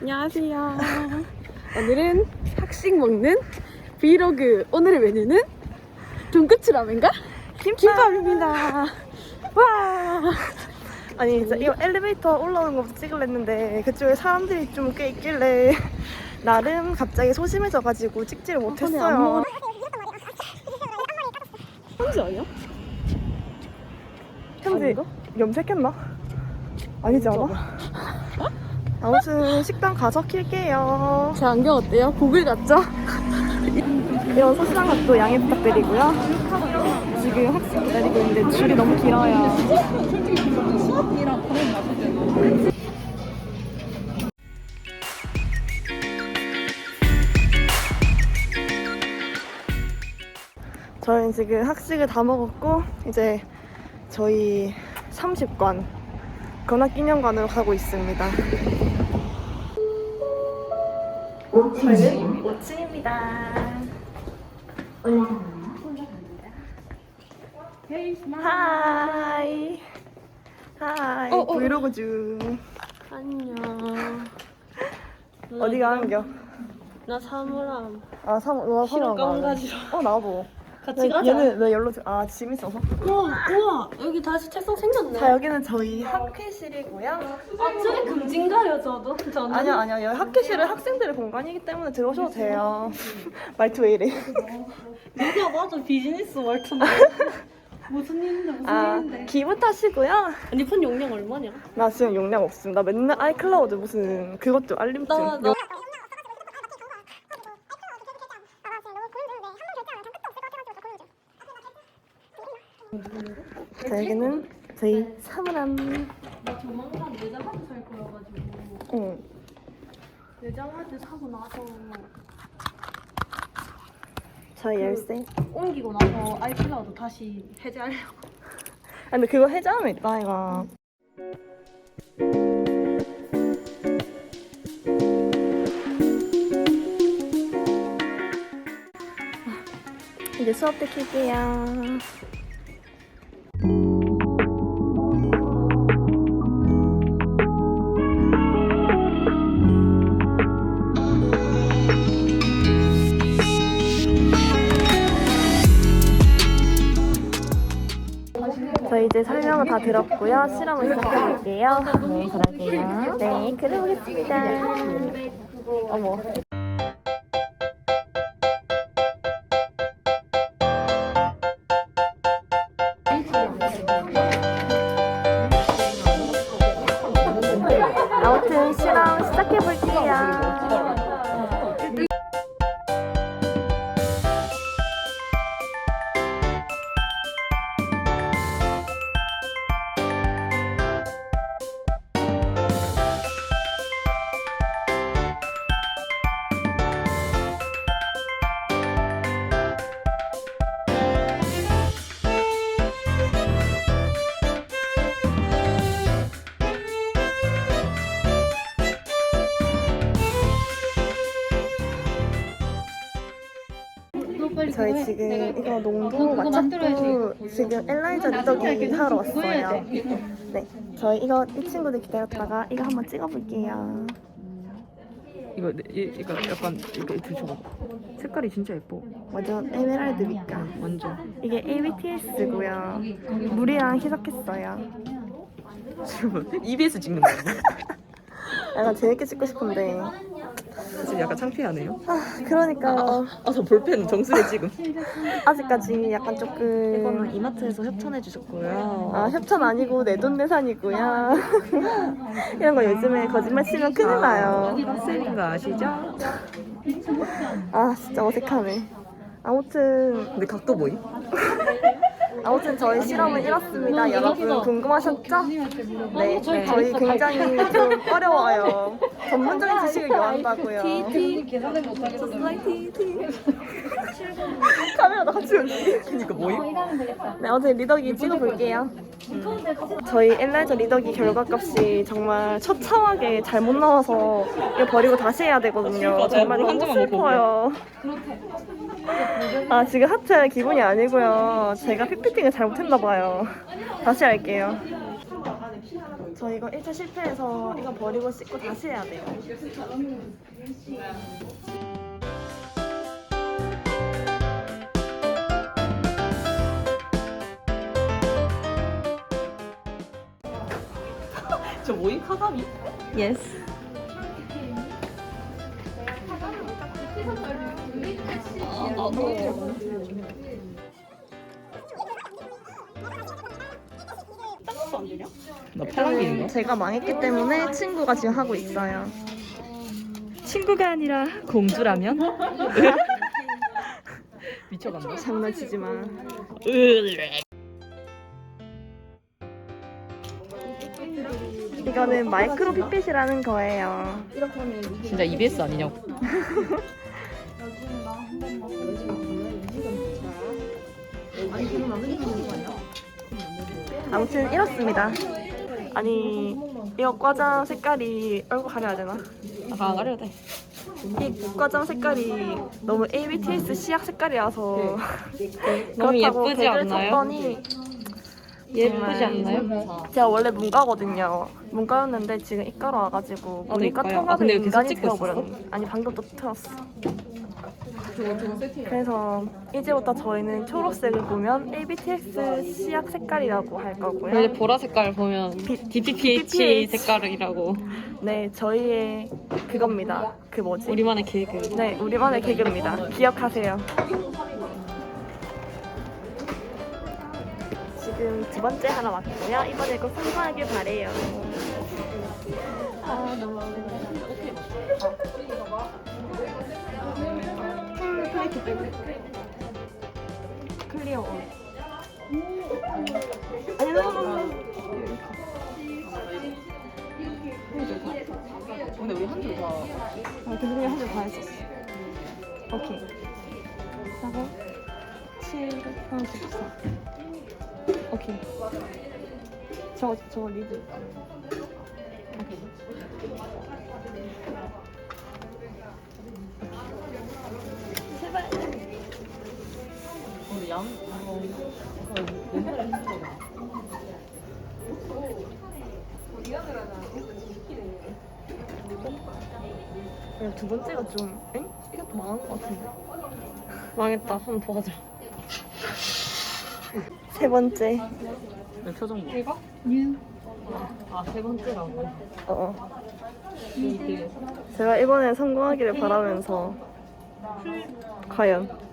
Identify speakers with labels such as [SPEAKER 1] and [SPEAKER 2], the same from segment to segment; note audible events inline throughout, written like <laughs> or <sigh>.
[SPEAKER 1] 안녕하세요. 오늘은 학식 먹는 브이로그. 오늘의 메뉴는 돈까스 라면과 김밥입니다. 와.
[SPEAKER 2] 아니 진짜 이거 엘리베이터 올라오는 것부터 찍으려 했는데 그쪽에 사람들이 좀 꽤 있길래 <laughs> 나름 갑자기 소심해져가지고 찍지를 못했어요.
[SPEAKER 1] 현지 아니야?
[SPEAKER 2] 현지
[SPEAKER 1] 아닌가?
[SPEAKER 2] 염색했나? 아니지 않아? 아무튼 식당 가서 킬게요.
[SPEAKER 1] 제 안경 어때요? 고글 같죠?
[SPEAKER 2] 이런 소시장 것도 양해 부탁드리고요. 지금 학생 기다리고 있는데 줄이 너무 길어요. 저희는 지금 학식을 다 먹었고 이제 저희 30관 건학기념관으로 가고 있습니다. 저희는 5층입니다. 하이. 하이.
[SPEAKER 1] 어, 어.
[SPEAKER 2] 브이로그 중.
[SPEAKER 1] 안녕. <laughs>
[SPEAKER 2] 어디가 한겨?
[SPEAKER 1] 나 사물함.
[SPEAKER 2] 아, 삼, 너
[SPEAKER 1] 싫어,
[SPEAKER 2] 삼
[SPEAKER 1] 깜가지러.
[SPEAKER 2] 어, 나도.
[SPEAKER 1] 같이
[SPEAKER 2] 왜,
[SPEAKER 1] 가자.
[SPEAKER 2] 얘는 왜 열로, 들- 아, 짐 있어서?
[SPEAKER 1] 우와, 우와, 여기 다시 책상 생겼네.
[SPEAKER 2] 자, 여기는 저희 학회실이고요.
[SPEAKER 1] 아, 저게 금진가요, 저도? 저는.
[SPEAKER 2] 아니요, 아니요. 여기 학회실은 학생들의 공간이기 때문에 들어오셔도 돼요. <laughs> 말투 왜 이래?
[SPEAKER 1] 누가 봐도 비즈니스 말투인데. <laughs> 무슨 일인데, 무슨
[SPEAKER 2] 아,
[SPEAKER 1] 일인데.
[SPEAKER 2] 기분 탓이고요.
[SPEAKER 1] 네폰 용량 얼마냐?
[SPEAKER 2] 나 지금 용량 없음. 나 맨날 아이클라우드 무슨 그것 도 알림증.
[SPEAKER 1] 나, 나.
[SPEAKER 2] 자, 여기는 저희 사물함.
[SPEAKER 1] 나 조만간 내장하드 살 거여가지고.
[SPEAKER 2] 응.
[SPEAKER 1] 내장하드 사고 나서
[SPEAKER 2] 저희 열쇠.
[SPEAKER 1] 옮기고 나서 아이클라우드 다시 해제하려고. <laughs>
[SPEAKER 2] 아, 근데 그거 해제하면 있다, 이가. 이제 수업 때 킬게요. 저희 이제 설명을 다 들었고요. 실험을 시작해볼게요. 네, 그러게요. 네, 그려보겠습니다. 어머. 저희 지금 이거 농도 맞췄고 지금 엘라이자 리더기 하러 왔어요. 네, 저희 이거 이 친구들 기다렸다가 이거 한번 찍어볼게요.
[SPEAKER 3] 이거 내- 이, 이거 약간 이거 이렇게 줘봐. 색깔이 진짜 예뻐.
[SPEAKER 2] 완전 에메랄드 빛깔.
[SPEAKER 3] 완전.
[SPEAKER 2] 이게 ABTS고요. 물이랑 희석했어요. <laughs>
[SPEAKER 3] 지금 EBS 찍는 거야. <laughs>
[SPEAKER 2] 약간 재밌게 찍고 싶은데.
[SPEAKER 3] 지금 약간 창피하네요.
[SPEAKER 2] 아, 그러니까요.
[SPEAKER 3] 아, 저 볼펜 정수해 지금.
[SPEAKER 2] 아직까지 약간 조금.
[SPEAKER 3] 이거는 이마트에서 협찬해 주셨고요.
[SPEAKER 2] 아, 협찬 아니고 내돈내산이고요. <laughs> 이런 거 요즘에 거짓말 치면 큰일 나요.
[SPEAKER 3] 쌤인 거 아시죠?
[SPEAKER 2] 아, 진짜 어색하네. 아무튼
[SPEAKER 3] 근데 각도 보임?
[SPEAKER 2] 아무튼 저희 실험은 이렇습니다. 여러분 궁금하셨죠? 네, 저희 굉장히 좀 어려워요. <laughs> 전문적인 지식을 요한다고요.
[SPEAKER 4] 계산을 못하겠어.
[SPEAKER 2] 카메라도 같이 올리.
[SPEAKER 3] 그니까 뭐임?
[SPEAKER 2] 네, 어제 리더기 찍어볼게요. 저희 엘라이저 리더기 결과값이 정말 처참하게 잘못 나와서 이거 버리고 다시 해야 되거든요.
[SPEAKER 3] 맞아요.
[SPEAKER 2] 정말 너무 슬퍼요. 아 지금 하트 기분이 아니고요. 제가 피피팅을 잘못했나 봐요. 다시 할게요. 저 이거 1차 실패해서 이거 버리고 씻고 다시 해야 돼요.
[SPEAKER 3] 저 뭐임? 카가미?
[SPEAKER 2] 예
[SPEAKER 3] 나 팔랑귀인가?
[SPEAKER 2] 제가 망했기 때문에 친구가 지금 하고 있어요.
[SPEAKER 3] 친구가 아니라 공주라면? <laughs> 미쳐간다.
[SPEAKER 2] 장난치지 마. 이거는 마이크로 핏빛이라는 거예요.
[SPEAKER 3] 진짜 EBS 아니냐고. <laughs>
[SPEAKER 2] 아무튼 이렇습니다. 아니 이거 과장 색깔이 얼굴 가려야 되나?
[SPEAKER 3] 아, 가려야 돼.
[SPEAKER 2] 이 과장 색깔이 너무 ABTS 시약 색깔이라서 <laughs>
[SPEAKER 3] 너무
[SPEAKER 2] 그렇다고
[SPEAKER 3] 예쁘지 않나요? 예쁘지 않나요?
[SPEAKER 2] 제가 원래 문과거든요. 문과였는데 지금 이과로 와가지고
[SPEAKER 3] 나도
[SPEAKER 2] 문과.
[SPEAKER 3] 아,
[SPEAKER 2] 통합을
[SPEAKER 3] 여기서
[SPEAKER 2] 인간이? 되어버렸네. 아니 방금 또 틀었어. 그래서 이제부터 저희는 초록색을 보면 ABTX 시약 색깔이라고 할 거고요.
[SPEAKER 3] 원래 보라 색깔 보면 DPPH. 색깔이라고.
[SPEAKER 2] 네, 저희의 그겁니다. 그 뭐지?
[SPEAKER 3] 우리만의 개그.
[SPEAKER 2] 네, 우리만의 개그입니다. 기억하세요. 지금 두 번째 하나 왔고요. 이번에 꼭 성공하길 바래요. 빼고 클리어 너무 너무
[SPEAKER 3] 근데 우리 한줄 다.
[SPEAKER 2] 아, 그 중에 한줄 다 했었어. 오케이. 하고 7, 하나, 14. 오케이. 저, 저 리드. 오케이.
[SPEAKER 3] 양.
[SPEAKER 2] 그냥 두 번째가 좀, 엥? 이것도 망한 것 같은데.
[SPEAKER 3] 망했다. 한번 더 하자. <laughs>
[SPEAKER 2] 세 번째.
[SPEAKER 3] 내 표정 봐. 이거? 아, 세 번째라고.
[SPEAKER 2] 어.
[SPEAKER 3] 이게.
[SPEAKER 2] 제가 이번에 성공하기를 바라면서. 과연.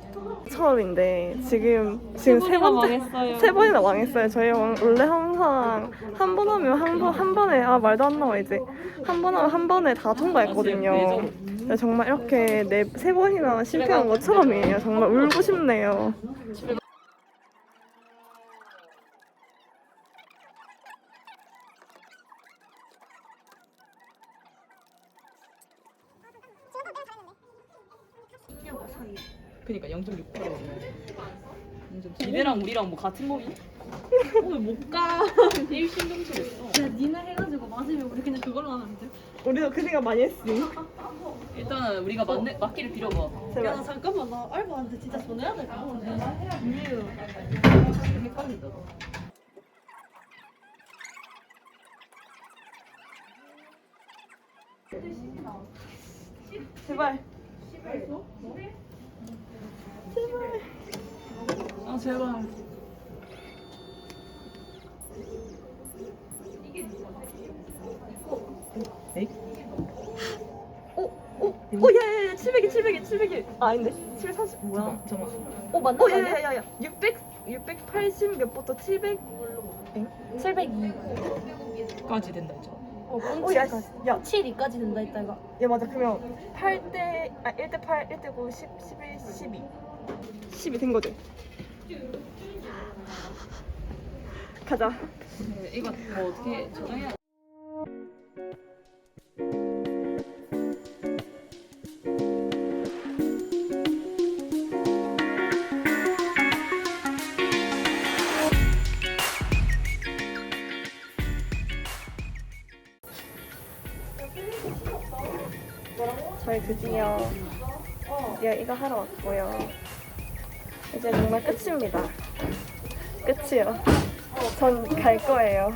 [SPEAKER 2] 처음인데, 지금, 지금 세
[SPEAKER 3] 번이나
[SPEAKER 2] 번째.
[SPEAKER 3] 망했어요.
[SPEAKER 2] 세 번이나 망했어요. 저희 왕- 원래 항상 한 번 하면 한 번, 한 번에, 아, 말도 안 나와, 이제. 한 번 하면 한 번에 다 통과했거든요. 근데 정말 이렇게 네, 세 번이나 실패한 거 처음이에요. 정말 울고 싶네요.
[SPEAKER 3] 그니까 0.6%. 니네랑 우리랑 뭐 같은 몸이? 오늘 못 가. <laughs> 일심동체했어.
[SPEAKER 1] 야 니네 해가지고 맞으면 우리 그냥 그걸로 하면 안 돼?
[SPEAKER 2] 우리도 그 생각 많이 했어.
[SPEAKER 3] 일단은 우리가 맞네, 맞기를 빌어봐.
[SPEAKER 1] 야
[SPEAKER 2] 제발.
[SPEAKER 1] 나 잠깐만 나 알바한테 진짜 전해야 될까 본데
[SPEAKER 3] 헷갈린다. 너.
[SPEAKER 2] 제발.
[SPEAKER 3] 아 제발. 에이?
[SPEAKER 2] 오, 야, 야, 야, 700이, 700이, 700이. 아, 아닌데? 740, 뭐야?
[SPEAKER 3] 잠깐.
[SPEAKER 2] 오, 맞나? 오, 야, 야, 야, 야. 600, 680 몇부터 700.
[SPEAKER 1] 702
[SPEAKER 3] 까지 된다 이제.
[SPEAKER 1] 어
[SPEAKER 2] 오, 야, 야,
[SPEAKER 1] 7위까지 된다 이따 이거
[SPEAKER 2] 야, 맞아. 그러면 8대, 아, 1대 8, 1대 9, 10, 11, 12. 12 된 거지? 가자.
[SPEAKER 3] 네, 이거 뭐 어떻게 저장해야
[SPEAKER 2] 드디어 드디어 이거 하러 왔고요. 이제 정말 끝입니다. 끝이요. 전 갈 거예요.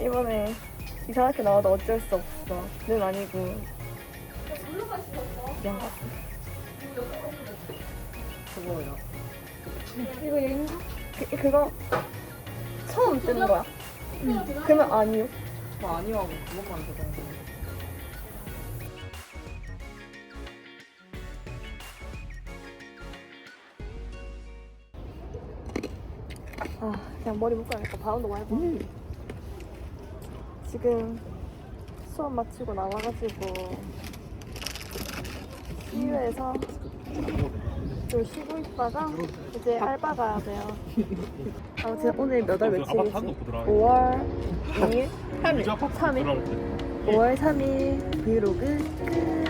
[SPEAKER 2] 이번에 이상하게 나와도 어쩔 수 없어. 는 아니고. 미안 같아.
[SPEAKER 3] 그거야.
[SPEAKER 2] 이거 얘인가? 그, 그거 처음 뜨는 거야. 그러면 아니요.
[SPEAKER 3] 뭐 아니하고 그것만 저장해.
[SPEAKER 2] 아, 그냥 머리 묶어야겠다. 바운드 말고. 지금 수업 마치고 나와가지고 시유에서 좀 쉬고 있다가 이제 알바 가야 돼요. 아무튼 오늘 몇 월 며칠이지? 5월 2일? 3일? 3일? 5월 3일 브이로그 끝.